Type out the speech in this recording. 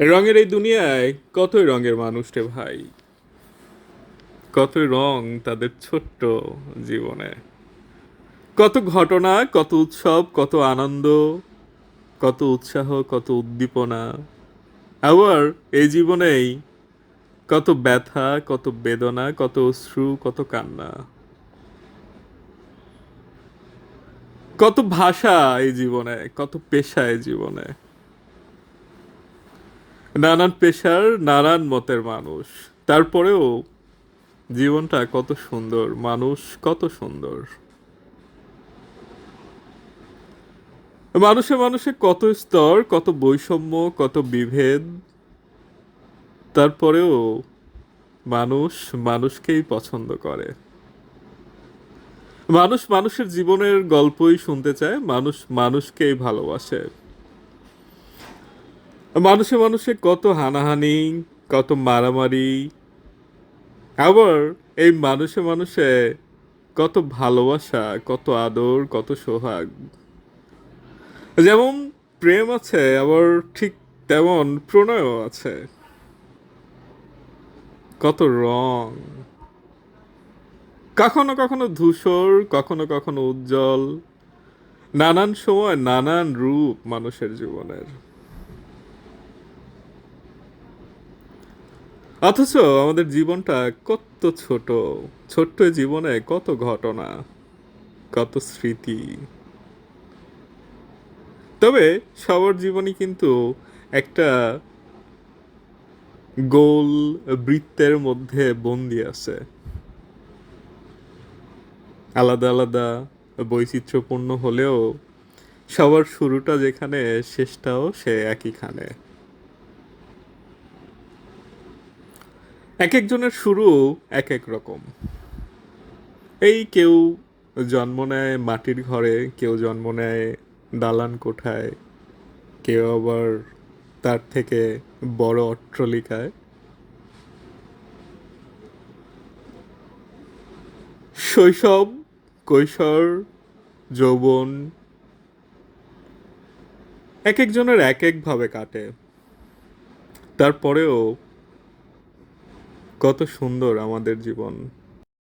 রঙের এই দুনিয়ায় কতই রঙের মানুষ রে ভাই? কতই রং তাদের ছোট্ট জীবনে। কত ঘটনা, কত উৎসব, কত আনন্দ, কত উৎসাহ, কত উদ্দীপনা। আবার এই জীবনেই কত ব্যথা, কত বেদনা, কত অশ্রু, কত কান্না। কত ভাষা এই জীবনে, কত পেশা এই জীবনে। নানান পেশার, নানান মতের মানুষ। তারপরেও জীবনটা কত সুন্দর, মানুষ কত সুন্দর। মানুষে মানুষে কত স্তর, কত বৈষম্য, কত বিভেদ। তারপরেও মানুষ মানুষকেই পছন্দ করে। মানুষ মানুষের জীবনের গল্পই শুনতে চায়, মানুষ মানুষকেই ভালোবাসে। মানুষে মানুষে কত হানাহানি, কত মারামারি। আবার এই মানুষে মানুষে কত ভালোবাসা, কত আদর, কত সোহাগ। যেমন প্রেম আছে, আবার ঠিক তেমন প্রণয়ও আছে। কত রং। কখনো কখনো ধূসর, কখনো কখনো উজ্জ্বল। নানান সময় নানান রূপ মানুষের জীবনের। অথচ আমাদের জীবনটা কত ছোট, ছোট্ট জীবনে কত ঘটনা, কত স্মৃতি। তবে সবার জীবনই কিন্তু একটা গোল বৃত্তের মধ্যে বন্দি আছে। আলাদা আলাদা বৈচিত্র্যপূর্ণ হলেও সবার শুরুটা যেখানে, শেষটাও সে একইখানে এক একজনের শুরু এক এক রকম। এই কেউ জন্ম নেয় মাটির ঘরে, কেউ জন্ম নেয় দালান কোঠায়, কেউ আবার তার থেকে বড় অট্টলিকায়। শৈশব, কৈশোর, যৌবন এক একজনের এক একভাবে কাটে। তারপরেও কত সুন্দর আমাদের জীবন।